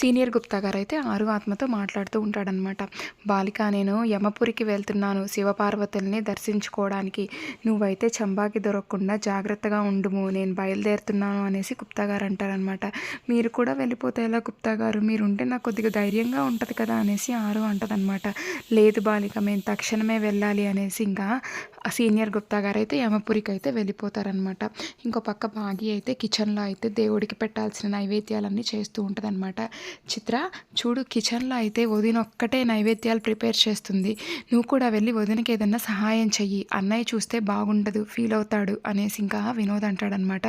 Senior Gupta గారు అయితే ఆరు ఆత్మతో మాట్లాడుతూ ఉంటాడనమాట బాలిక నేను యమపురికి వెళ్తున్నాను. శివపార్వతుల్ని దర్శించుకోవడానికి. నువ్వైతే చంబాకి దొరకకుండా జాగ్రత్తగా ఉండుము. నేను బయలుదేరుతున్నాను అనేసి గుప్తా గారు అంటారనమాట మీరు కూడా వెళ్ళిపోతే ఎలా గుప్తా గారు? మీరు ఉంటే నాకు కొద్దిగా ధైర్యంగా ఉంటుంది కదా అనేసి ఆరు అంటదనమాట లేదు బాలిక మేము తక్షణమే వెళ్ళాలి అనేసి ఇంకా సీనియర్ గుప్తా గారు అయితే యమపురికి అయితే వెళ్ళిపోతారనమాట ఇంకో పక్క బాగి అయితే కిచెన్లో అయితే దేవుడికి పెట్టాల్సిన నైవేద్యాలన్నీ చేస్తూ ఉంటుందన్నమాట. చిత్ర చూడు కిచెన్లో అయితే వదిన ఒక్కటే నైవేద్యాలు ప్రిపేర్ చేస్తుంది. నువ్వు కూడా వెళ్ళి వదినకి ఏదన్నా సహాయం చెయ్యి. అన్నయ్య చూస్తే బాగుండదు ఫీల్ అవుతాడు అనేసి ఇంకా వినోద్ అంటాడనమాట.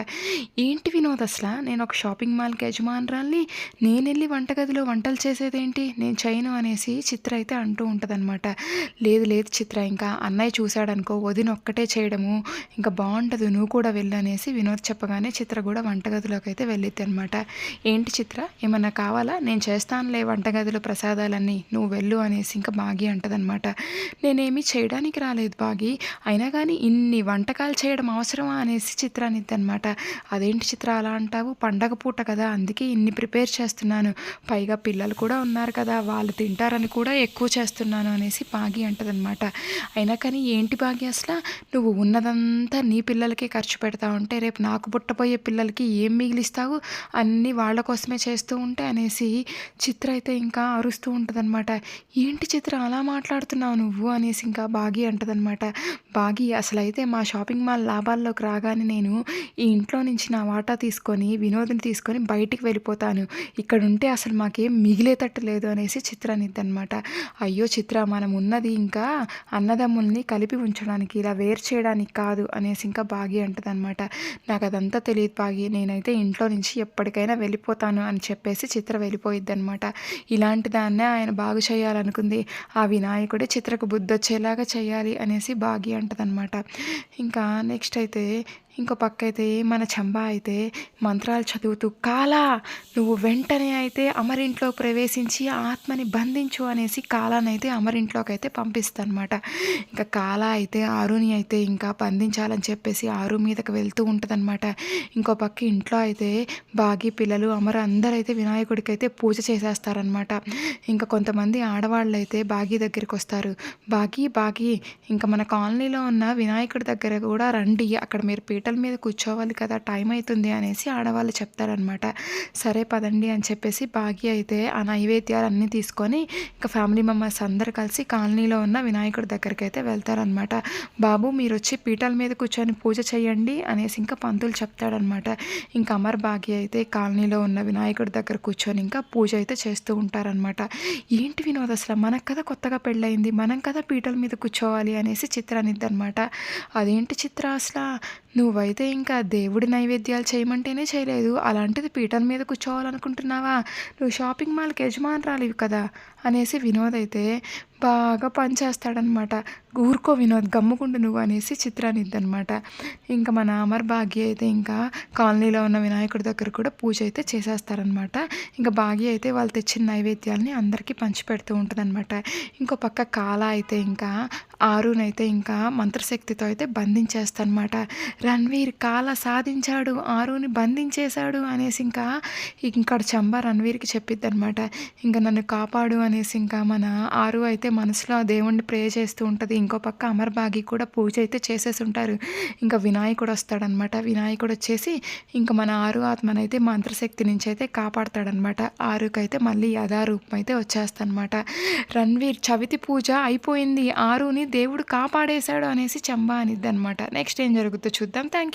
ఏంటి వినోద్ అసలు? నేను ఒక షాపింగ్ మాల్కి యజమానురాల్ని నేను వెళ్ళి వంటగదిలో వంటలు చేసేదేంటి? నేను చేయను అనేసి చిత్ర అయితే అంటూ ఉంటుందన్నమాట లేదు లేదు చిత్ర ఇంకా అన్నయ్య చూశాడనుకో వదిన ఒక్కటే చేయడము ఇంకా బాగుంటుంది నువ్వు కూడా వెళ్ళు అనేసి వినోద్ చెప్పగానే చిత్ర కూడా వంటగదిలోకి అయితే వెళ్ళిద్ది అనమాట. ఏంటి చిత్ర? ఏమన్నా కావాలా? నేను చేస్తానులే వంటగదిలో ప్రసాదాలన్నీ నువ్వు వెళ్ళు అనేసి ఇంకా బాగి అంటదనమాట నేనేమి చేయడానికి రాలేదు బాగి. అయినా కానీ ఇన్ని వంటకాలు చేయడం అవసరమా అనేసి చిత్ర అనమాట అదేంటి చిత్ర అలా అంటావు? పండగ పూట కదా అందుకే ఇన్ని ప్రిపేర్ చేస్తున్నాను. పైగా పిల్లలు కూడా ఉన్నారు కదా వాళ్ళు తింటారని కూడా ఎక్కువ చేస్తున్నాను అనేసి బాగి అంటదనమాట అయినా కానీ ఏంటి బాగి అసలు? నువ్వు ఉన్నదంతా నీ పిల్లలకే ఖర్చు పెడతా ఉంటే రేపు నాకు పుట్టబోయే పిల్లలకి ఏం మిగిలిస్తావు? అన్నీ వాళ్ళ కోసమే చేస్తూ ఉంటే అనేసి చిత్ర అయితే ఇంకా అరుస్తూ ఉంటుందన్నమాట. ఏంటి చిత్ర అలా మాట్లాడుతున్నావు నువ్వు? అనేసి ఇంకా బాగి అంటదనమాట బాగి అసలైతే మా షాపింగ్ మాల్ లాభాల్లోకి రాగానే నేను ఈ ఇంట్లో నుంచి నా వాటా తీసుకొని వినోద్ని తీసుకొని బయటికి వెళ్ళిపోతాను. ఇక్కడ ఉంటే అసలు మాకేం మిగిలేటట్టు లేదు అనేసి చిత్ర అనమాట అయ్యో చిత్ర మనం ఉన్నది ఇంకా అన్నదమ్ముల్ని కలిపి ఉంచడానికి ఇలా వేరు చేయడానికి కాదు అనేసి ఇంకా బాగి అంటదనమాట నాకు అదంతా తెలియదు బాగి నేనైతే ఇంట్లో నుంచి ఎప్పటికైనా వెళ్ళిపోతాను అని చెప్పేసి చిత్ర వెళ్ళిపోయిద్ది అనమాట ఇలాంటి దాన్నే ఆయన బాగు చేయాలనుకుంది. ఆ వినాయకుడే చిత్రకు బుద్ధి వచ్చేలాగా చేయాలి అనేసి బాగి అంటదనమాట ఇంకా నెక్స్ట్ అయితే ఇంకో పక్క అయితే మన చంబా అయితే మంత్రాలు చదువుతూ కాలా నువ్వు వెంటనే అయితే అమరింట్లో ప్రవేశించి ఆత్మని బంధించు అనేసి కాలానైతే అమరింట్లోకి అయితే పంపిస్తానమాట. ఇంకా కాలా అయితే ఆరుని అయితే ఇంకా బంధించాలని చెప్పేసి ఆరు మీదకి వెళ్తూ ఉంటుందన్నమాట ఇంకో పక్క ఇంట్లో అయితే బాగి పిల్లలు అమర అందరూ అయితే వినాయకుడికి అయితే పూజ చేసేస్తారనమాట. ఇంకా కొంతమంది ఆడవాళ్ళు అయితే బాగి దగ్గరికి వస్తారు. బాగి బాగి ఇంకా మన కాలనీలో ఉన్న వినాయకుడి దగ్గర కూడా రండి అక్కడ మీరు పీటల మీద కూర్చోవాలి కదా టైం అవుతుంది అనేసి ఆడవాళ్ళు చెప్తారనమాట సరే పదండి అని చెప్పేసి భాగ్య అయితే ఆ నైవేద్యాలు అన్నీ తీసుకొని ఇంకా ఫ్యామిలీ మెంబర్స్ అందరు కలిసి కాలనీలో ఉన్న వినాయకుడి దగ్గరికి అయితే వెళ్తారనమాట బాబు మీరు వచ్చి పీటల మీద కూర్చొని పూజ చేయండి అనేసి ఇంకా పంతులు చెప్తాడనమాట ఇంకా అమర్ భాగ్య అయితే కాలనీలో ఉన్న వినాయకుడి దగ్గర కూర్చొని ఇంకా పూజ అయితే చేస్తూ ఉంటారనమాట ఏంటి వినోద్ అసలు? మనకు కదా కొత్తగా పెళ్ళయింది. మనం కదా పీటల మీద కూర్చోవాలి అనేసి చిత్ర అనమాట అదేంటి చిత్ర అసలు? నువ్వు నువ్వైతే ఇంకా దేవుడి నైవేద్యాలు చేయమంటేనే చేయలేదు. అలాంటిది పీఠం మీద కూర్చోవాలనుకుంటున్నావా? నువ్వు షాపింగ్ మాల్కి యజమానురాలివి కదా? అనేసి వినోద్ అయితే బాగా పనిచేస్తాడనమాట. ఊరుకో వినోద్ గమ్ముకుంటు నువ్వు అనేసి చిత్రానిద్దనమాట ఇంకా మన అమర్ భాగ్య అయితే ఇంకా కాలనీలో ఉన్న వినాయకుడి దగ్గర కూడా పూజ అయితే చేసేస్తారనమాట. ఇంకా భాగ్య అయితే వాళ్ళు తెచ్చిన నైవేద్యాలని అందరికీ పంచిపెడుతూ ఉంటుందన్నమాట ఇంకో పక్క కాల అయితే ఇంకా ఆరునైతే ఇంకా మంత్రశక్తితో అయితే బంధించేస్తానమాట. రణ్వీర్ కాల సాధించాడు ఆరుని బంధించేశాడు అనేసి ఇంకా ఇంకా చంబా రణ్వీర్కి చెప్పిద్ది అనమాట ఇంకా నన్ను కాపాడు అనేసి ఇంకా మన ఆరు అయితే మనసులో దేవుణ్ణి ప్రే చేస్తూ ఉంటుంది. ఇంకో పక్క అమర్బాగి కూడా పూజ అయితే చేసేసి ఉంటారు ఇంకా వినాయకుడు వస్తాడనమాట వినాయకుడు వచ్చేసి ఇంకా మన ఆరు ఆత్మనైతే మంత్రశక్తి నుంచి అయితే కాపాడతాడనమాట ఆరుకైతే మళ్ళీ యథారూపం అయితే వచ్చేస్తానమాట రణ్వీర్ చవితి పూజ అయిపోయింది. ఆరుని దేవుడు కాపాడేశాడు అనేసి చంబా అనిద్ది అనమాట నెక్స్ట్ ఏం జరుగుతుందో చూద్దాం. Thank you